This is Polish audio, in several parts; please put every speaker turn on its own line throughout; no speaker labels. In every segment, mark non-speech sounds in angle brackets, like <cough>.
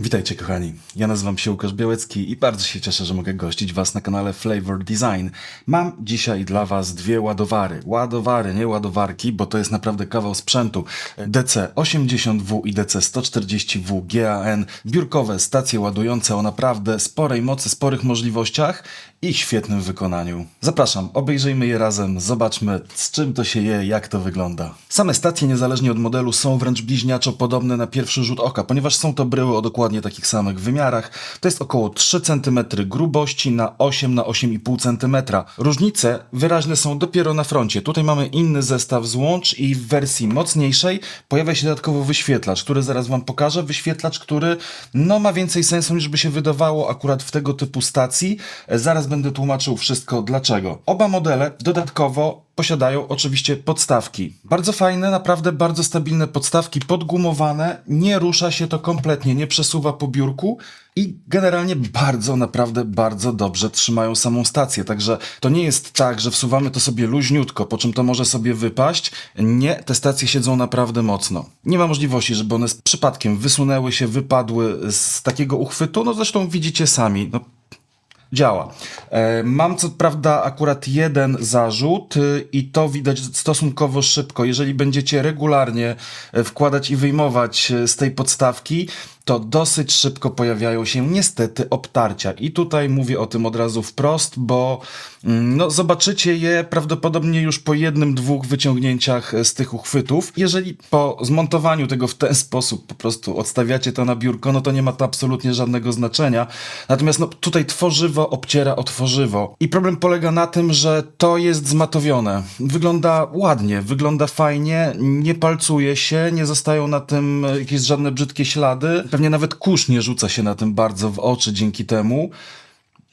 Witajcie kochani, ja nazywam się Łukasz Białecki i bardzo się cieszę, że mogę gościć Was na kanale Flavor Design. Mam dzisiaj dla Was dwie ładowary. Ładowary, nie ładowarki, bo to jest naprawdę kawał sprzętu. DC80W i DC140W GAN, biurkowe stacje ładujące o naprawdę sporej mocy, sporych możliwościach i świetnym wykonaniu. Zapraszam, obejrzyjmy je razem, zobaczmy z czym to się je, jak to wygląda. Same stacje niezależnie od modelu są wręcz bliźniaczo podobne na pierwszy rzut oka, ponieważ są to bryły o dokładnie takich samych wymiarach. To jest około 3 cm grubości na 8 na 8,5 cm. Różnice wyraźne są dopiero na froncie. Tutaj mamy inny zestaw złącz i w wersji mocniejszej pojawia się dodatkowo wyświetlacz, który zaraz wam pokażę. Wyświetlacz, który no ma więcej sensu niż by się wydawało akurat w tego typu stacji. Zaraz będę tłumaczył wszystko dlaczego. Oba modele dodatkowo posiadają oczywiście podstawki. Bardzo fajne, naprawdę bardzo stabilne podstawki, podgumowane, nie rusza się to kompletnie, nie przesuwa po biurku i generalnie bardzo, naprawdę bardzo dobrze trzymają samą stację. Także to nie jest tak, że wsuwamy to sobie luźniutko, po czym to może sobie wypaść. Nie, te stacje siedzą naprawdę mocno. Nie ma możliwości, żeby one z przypadkiem wysunęły się, wypadły z takiego uchwytu. No zresztą widzicie sami. No, działa. E, Mam co prawda akurat jeden zarzut y, i to widać stosunkowo szybko. Jeżeli będziecie regularnie e, wkładać i wyjmować e, z tej podstawki, to dosyć szybko pojawiają się niestety obtarcia. I tutaj mówię o tym od razu wprost, bo mm, no, zobaczycie je prawdopodobnie już po jednym, dwóch wyciągnięciach e, z tych uchwytów. Jeżeli po zmontowaniu tego w ten sposób po prostu odstawiacie to na biurko, no to nie ma to absolutnie żadnego znaczenia. Natomiast no, tutaj tworzywo obciera o tworzywo. I problem polega na tym, że to jest zmatowione. Wygląda ładnie, wygląda fajnie, nie palcuje się, nie zostają na tym e, jakieś żadne brzydkie ślady. Pewnie nawet kurz nie rzuca się na tym bardzo w oczy dzięki temu.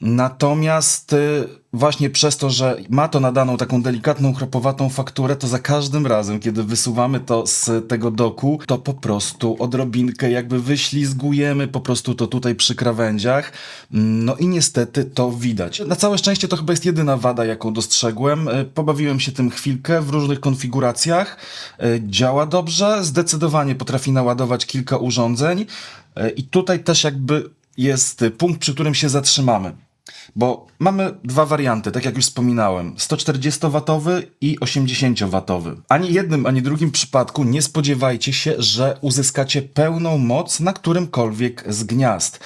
Natomiast y, właśnie przez to, że ma to nadaną taką delikatną, chropowatą fakturę, to za każdym razem, kiedy wysuwamy to z tego doku, to po prostu odrobinkę jakby wyślizgujemy po prostu to tutaj przy krawędziach. No i niestety to widać. Na całe szczęście to chyba jest jedyna wada, jaką dostrzegłem. Y, Pobawiłem się tym chwilkę w różnych konfiguracjach. Y, Działa dobrze, zdecydowanie potrafi naładować kilka urządzeń. I tutaj też jakby jest punkt, przy którym się zatrzymamy. Bo mamy dwa warianty, tak jak już wspominałem, 140W i 80W. Ani jednym, ani drugim przypadku nie spodziewajcie się, że uzyskacie pełną moc na którymkolwiek z gniazd.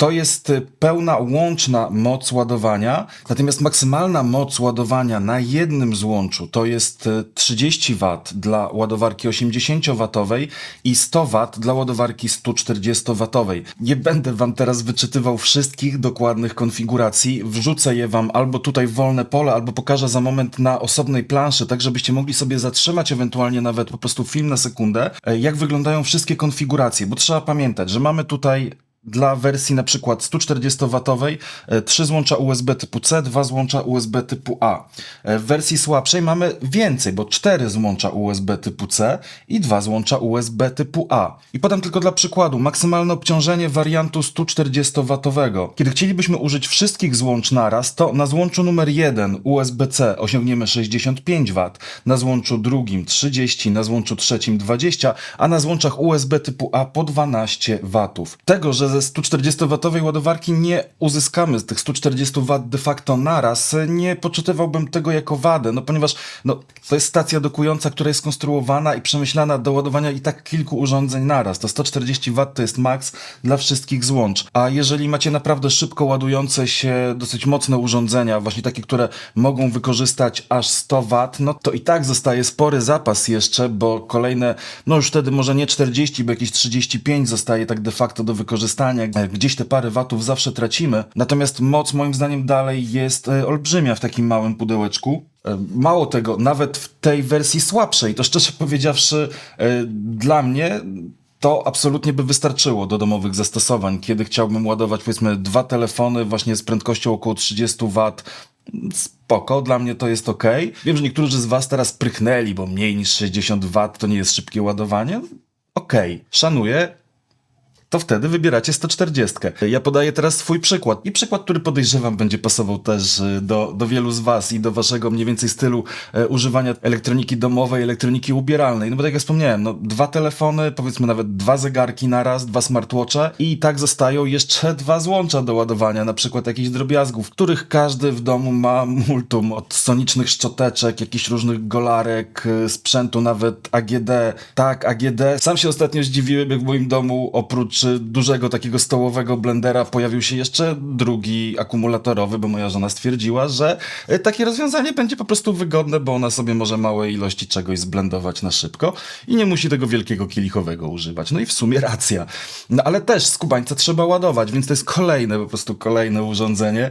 To jest y, pełna łączna moc ładowania, natomiast maksymalna moc ładowania na jednym złączu to jest y, 30 W dla ładowarki 80W i 100 W dla ładowarki 140W. Nie będę Wam teraz wyczytywał wszystkich dokładnych konfiguracji, wrzucę je Wam albo tutaj w wolne pole, albo pokażę za moment na osobnej planszy, tak żebyście mogli sobie zatrzymać ewentualnie nawet po prostu film na sekundę, e, jak wyglądają wszystkie konfiguracje, bo trzeba pamiętać, że mamy tutaj dla wersji na przykład 140W e, trzy złącza USB typu C, dwa złącza USB typu A. E, W wersji słabszej mamy więcej, bo cztery złącza USB typu C i dwa złącza USB typu A. I podam tylko dla przykładu maksymalne obciążenie wariantu 140W. Kiedy chcielibyśmy użyć wszystkich złącz naraz, to na złączu numer 1 USB-C osiągniemy 65W, na złączu drugim 30, na złączu trzecim 20, a na złączach USB typu A po 12W. Tego, że ze 140W ładowarki nie uzyskamy z tych 140W de facto naraz, nie poczytywałbym tego jako wadę, no ponieważ no, to jest stacja dokująca, która jest skonstruowana i przemyślana do ładowania i tak kilku urządzeń naraz. To 140W to jest maks dla wszystkich złącz. A jeżeli macie naprawdę szybko ładujące się dosyć mocne urządzenia, właśnie takie, które mogą wykorzystać aż 100W, no to i tak zostaje spory zapas jeszcze, bo kolejne, no już wtedy może nie 40, bo jakieś 35 zostaje tak de facto do wykorzystania. Gdzieś te parę watów zawsze tracimy. Natomiast moc moim zdaniem dalej jest e, olbrzymia w takim małym pudełeczku. E, Mało tego, nawet w tej wersji słabszej, to szczerze powiedziawszy, e, dla mnie to absolutnie by wystarczyło do domowych zastosowań, kiedy chciałbym ładować powiedzmy dwa telefony właśnie z prędkością około 30 W. Spoko, dla mnie to jest ok. Wiem, że niektórzy z Was teraz prychnęli, bo mniej niż 60 W to nie jest szybkie ładowanie. Okej, szanuję, to wtedy wybieracie 140. Ja podaję teraz swój przykład i przykład, który podejrzewam będzie pasował też e, do, do wielu z was i do waszego mniej więcej stylu e, używania elektroniki domowej, elektroniki ubieralnej. No bo tak jak wspomniałem, no dwa telefony, powiedzmy nawet dwa zegarki naraz, dwa smartwatche i tak zostają jeszcze dwa złącza do ładowania, na przykład jakichś drobiazgów, których każdy w domu ma multum, od sonicznych szczoteczek, jakichś różnych golarek, e, sprzętu nawet AGD. Tak, AGD. Sam się ostatnio zdziwiłem, jak w moim domu oprócz e, dużego takiego stołowego blendera pojawił się jeszcze drugi akumulatorowy, bo moja żona stwierdziła, że e, takie rozwiązanie będzie po prostu wygodne, bo ona sobie może małe ilości czegoś zblendować na szybko i nie musi tego wielkiego kielichowego używać. No i w sumie racja. No ale też z kubańca trzeba ładować, więc to jest kolejne, po prostu kolejne urządzenie.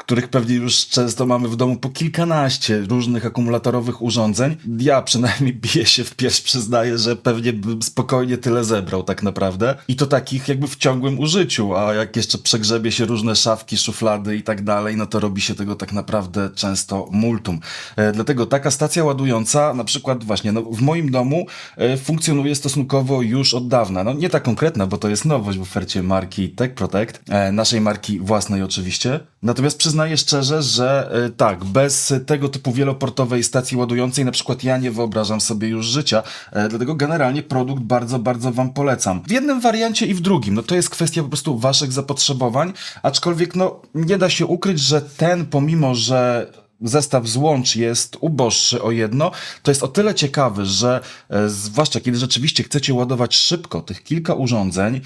Których pewnie już często mamy w domu po kilkanaście różnych akumulatorowych urządzeń. Ja przynajmniej <laughs> biję się w pierś, przyznaję, że pewnie bym spokojnie tyle zebrał tak naprawdę. I to takich jakby w ciągłym użyciu, a jak jeszcze przegrzebie się różne szafki, szuflady i tak dalej, no to robi się tego tak naprawdę często multum. E, dlatego taka stacja ładująca, na przykład właśnie no, w moim domu e, funkcjonuje stosunkowo już od dawna. No nie ta konkretna, bo to jest nowość w ofercie marki Tech Protect, e, naszej marki własnej oczywiście. Natomiast przyznaję szczerze, że e, tak, bez tego typu wieloportowej stacji ładującej na przykład ja nie wyobrażam sobie już życia, e, dlatego generalnie produkt bardzo, bardzo wam polecam. W jednym wariancie i w drugim, no to jest kwestia po prostu waszych zapotrzebowań, aczkolwiek no nie da się ukryć, że ten pomimo, że zestaw złącz jest uboższy o jedno, to jest o tyle ciekawy, że e, zwłaszcza kiedy rzeczywiście chcecie ładować szybko tych kilka urządzeń,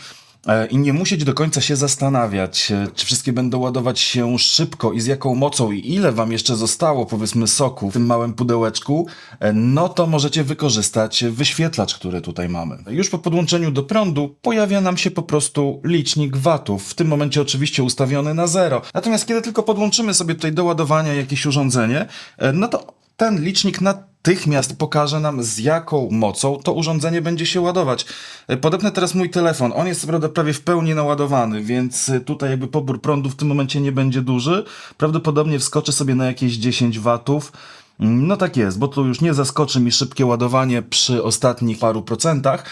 i nie musieć do końca się zastanawiać, e, czy wszystkie będą ładować się szybko i z jaką mocą i ile wam jeszcze zostało, powiedzmy, soku w tym małym pudełeczku, e, no to możecie wykorzystać wyświetlacz, który tutaj mamy. Już po podłączeniu do prądu pojawia nam się po prostu licznik watów, w tym momencie oczywiście ustawiony na zero. Natomiast kiedy tylko podłączymy sobie tutaj do ładowania jakieś urządzenie, e, no to ten licznik natychmiast pokaże nam z jaką mocą to urządzenie będzie się ładować. E, Podepnę teraz mój telefon. On jest prawda prawie w pełni naładowany, więc e, tutaj jakby pobór prądu w tym momencie nie będzie duży. Prawdopodobnie wskoczy sobie na jakieś 10 watów. Mm, No tak jest, bo tu już nie zaskoczy mi szybkie ładowanie przy ostatnich paru procentach.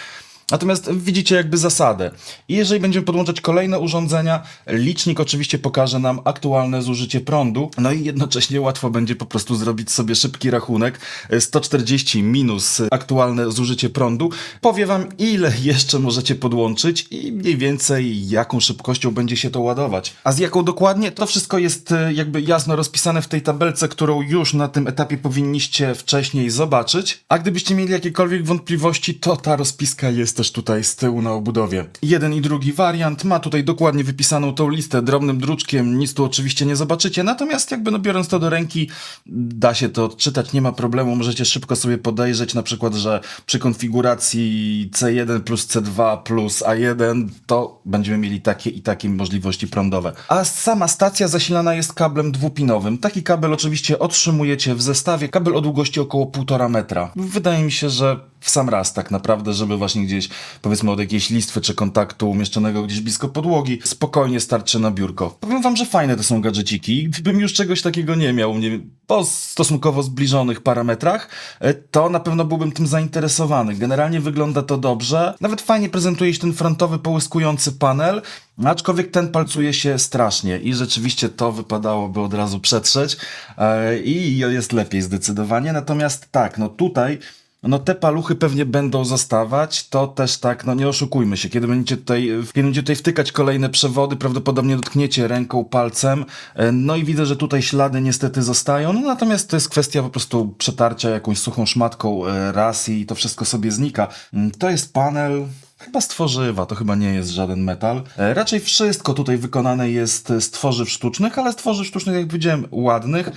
Natomiast widzicie jakby zasadę. I jeżeli będziemy podłączać kolejne urządzenia, licznik oczywiście pokaże nam aktualne zużycie prądu, no i jednocześnie łatwo będzie po prostu zrobić sobie szybki rachunek. 140 minus aktualne zużycie prądu powie wam ile jeszcze możecie podłączyć i mniej więcej jaką szybkością będzie się to ładować. A z jaką dokładnie? To wszystko jest e, jakby jasno rozpisane w tej tabelce, którą już na tym etapie powinniście wcześniej zobaczyć. A gdybyście mieli jakiekolwiek wątpliwości, to ta rozpiska jest też tutaj z tyłu na obudowie. Jeden i drugi wariant ma tutaj dokładnie wypisaną tą listę drobnym druczkiem, nic tu oczywiście nie zobaczycie, natomiast jakby no biorąc to do ręki, da się to odczytać, nie ma problemu, możecie szybko sobie podejrzeć na przykład, że przy konfiguracji C1 plus C2 plus A1 to będziemy mieli takie i takie możliwości prądowe. A sama stacja zasilana jest kablem dwupinowym. Taki kabel oczywiście otrzymujecie w zestawie, kabel o długości około 1,5 metra. Wydaje mi się, że w sam raz tak naprawdę, żeby właśnie gdzieś powiedzmy od jakiejś listwy czy kontaktu umieszczonego gdzieś blisko podłogi, spokojnie starczy na biurko. Powiem wam, że fajne to są gadżeciki. Gdybym już czegoś takiego nie miał, nie po stosunkowo zbliżonych parametrach, e, to na pewno byłbym tym zainteresowany. Generalnie wygląda to dobrze. Nawet fajnie prezentuje się ten frontowy połyskujący panel, aczkolwiek ten palcuje się strasznie i rzeczywiście to wypadałoby od razu przetrzeć e, i jest lepiej zdecydowanie. Natomiast tak, no tutaj no te paluchy pewnie będą zostawać, to też tak, no nie oszukujmy się, kiedy będziecie tutaj, kiedy będziecie tutaj wtykać kolejne przewody, prawdopodobnie dotkniecie ręką, palcem, e, no i widzę, że tutaj ślady niestety zostają, no natomiast to jest kwestia po prostu przetarcia jakąś suchą szmatką e, raz i to wszystko sobie znika. Mm, To jest panel, Chyba z tworzywa, to chyba nie jest żaden metal. E, Raczej wszystko tutaj wykonane jest z tworzyw sztucznych, ale z tworzyw sztucznych, jak powiedziałem, ładnych, e,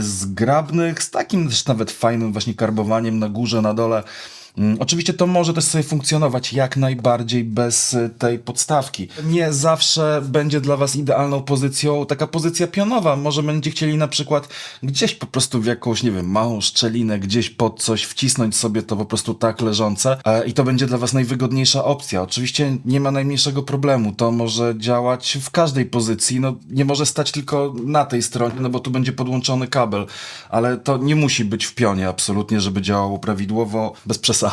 zgrabnych, z takim też nawet fajnym właśnie karbowaniem na górze, na dole. Mm, Oczywiście to może też sobie funkcjonować jak najbardziej bez y, tej podstawki. Nie zawsze będzie dla Was idealną pozycją taka pozycja pionowa. Może będziecie chcieli na przykład gdzieś po prostu w jakąś, nie wiem, małą szczelinę, gdzieś pod coś wcisnąć sobie to po prostu tak leżące e, i to będzie dla Was najwygodniejsza opcja. Oczywiście nie ma najmniejszego problemu. To może działać w każdej pozycji. No, nie może stać tylko na tej stronie, no bo tu będzie podłączony kabel, ale to nie musi być w pionie absolutnie, żeby działało prawidłowo, bez przesady.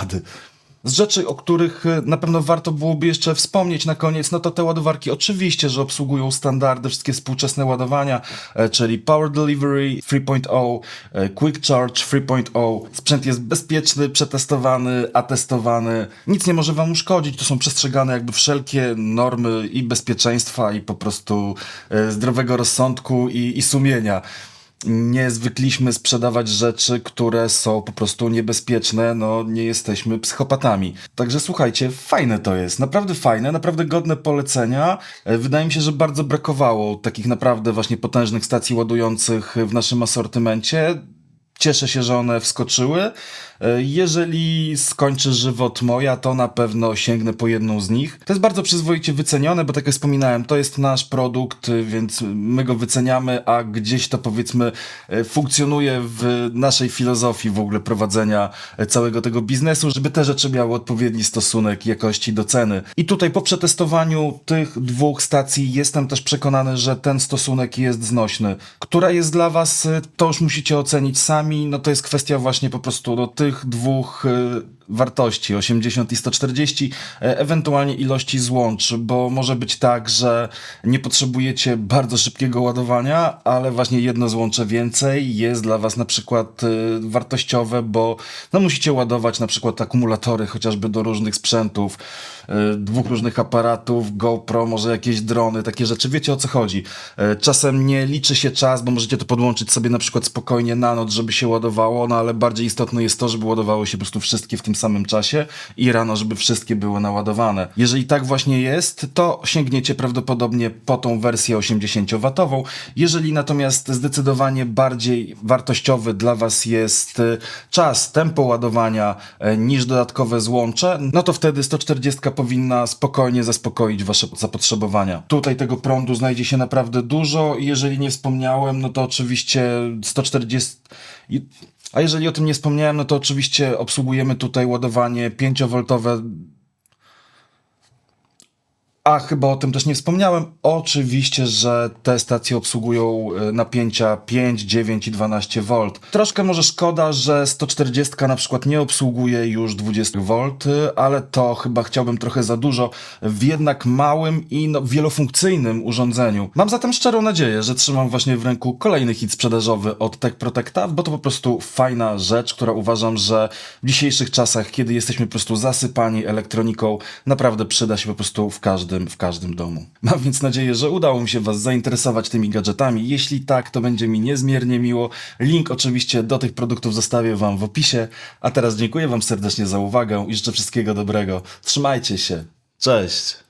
Z rzeczy, o których e, na pewno warto byłoby jeszcze wspomnieć na koniec, no to te ładowarki oczywiście, że obsługują standardy, wszystkie współczesne ładowania, e, czyli Power Delivery 3.0, e, Quick Charge 3.0. Sprzęt jest bezpieczny, przetestowany, atestowany. Nic nie może wam uszkodzić. Tu są przestrzegane jakby wszelkie normy i bezpieczeństwa i po prostu zdrowego rozsądku i, i sumienia nie zwykliśmy sprzedawać rzeczy, które są po prostu niebezpieczne, no nie jesteśmy psychopatami. Także słuchajcie, fajne to jest, naprawdę fajne, naprawdę godne polecenia. E, Wydaje mi się, że bardzo brakowało takich naprawdę właśnie potężnych stacji ładujących w naszym asortymencie. Cieszę się, że one wskoczyły. E, Jeżeli skończy żywot moja, to na pewno sięgnę po jedną z nich. To jest bardzo przyzwoicie wycenione, bo tak jak wspominałem, to jest nasz produkt, y, więc my go wyceniamy, a gdzieś to powiedzmy e, funkcjonuje w naszej filozofii w ogóle prowadzenia e, całego tego biznesu, żeby te rzeczy miały odpowiedni stosunek jakości do ceny. I tutaj po przetestowaniu tych dwóch stacji jestem też przekonany, że ten stosunek jest znośny. Która jest dla was, y, to już musicie ocenić sami, no to jest kwestia właśnie po prostu do tych dwóch y, wartości 80 i 140, e, ewentualnie ilości złącz, bo może być tak, że nie potrzebujecie bardzo szybkiego ładowania, ale właśnie jedno złącze więcej jest dla was na przykład y, wartościowe, bo no musicie ładować na przykład akumulatory chociażby do różnych sprzętów, y, dwóch różnych aparatów, GoPro, może jakieś drony, takie rzeczy. Wiecie o co chodzi. E, Czasem nie liczy się czas, bo możecie to podłączyć sobie na przykład spokojnie na noc, żeby się ładowało, no ale bardziej istotne jest to, żeby ładowało się po prostu wszystkie w tym samym czasie i rano, żeby wszystkie były naładowane. Jeżeli tak właśnie jest, to sięgniecie prawdopodobnie po tą wersję 80W. Jeżeli natomiast zdecydowanie bardziej wartościowy dla Was jest y, czas, tempo ładowania e, niż dodatkowe złącze, no to wtedy 140 powinna spokojnie zaspokoić Wasze zapotrzebowania. Tutaj tego prądu znajdzie się naprawdę dużo i jeżeli nie wspomniałem, no to oczywiście 140... A jeżeli o tym nie wspomniałem, no to oczywiście obsługujemy tutaj ładowanie 5V a chyba o tym też nie wspomniałem. Oczywiście, że te stacje obsługują e, napięcia 5, 9 i 12 V. Troszkę może szkoda, że 140 na przykład nie obsługuje już 20 V, ale to chyba chciałbym trochę za dużo w jednak małym i no, wielofunkcyjnym urządzeniu. Mam zatem szczerą nadzieję, że trzymam właśnie w ręku kolejny hit sprzedażowy od Tech Protecta, bo to po prostu fajna rzecz, która uważam, że w dzisiejszych czasach, kiedy jesteśmy po prostu zasypani elektroniką, naprawdę przyda się po prostu w każdym, w każdym domu. <laughs> Mam więc nadzieję, że udało mi się Was zainteresować tymi gadżetami. Jeśli tak, to będzie mi niezmiernie miło. Link oczywiście do tych produktów zostawię Wam w opisie. A teraz dziękuję Wam serdecznie za uwagę i życzę wszystkiego dobrego. Trzymajcie się. Cześć!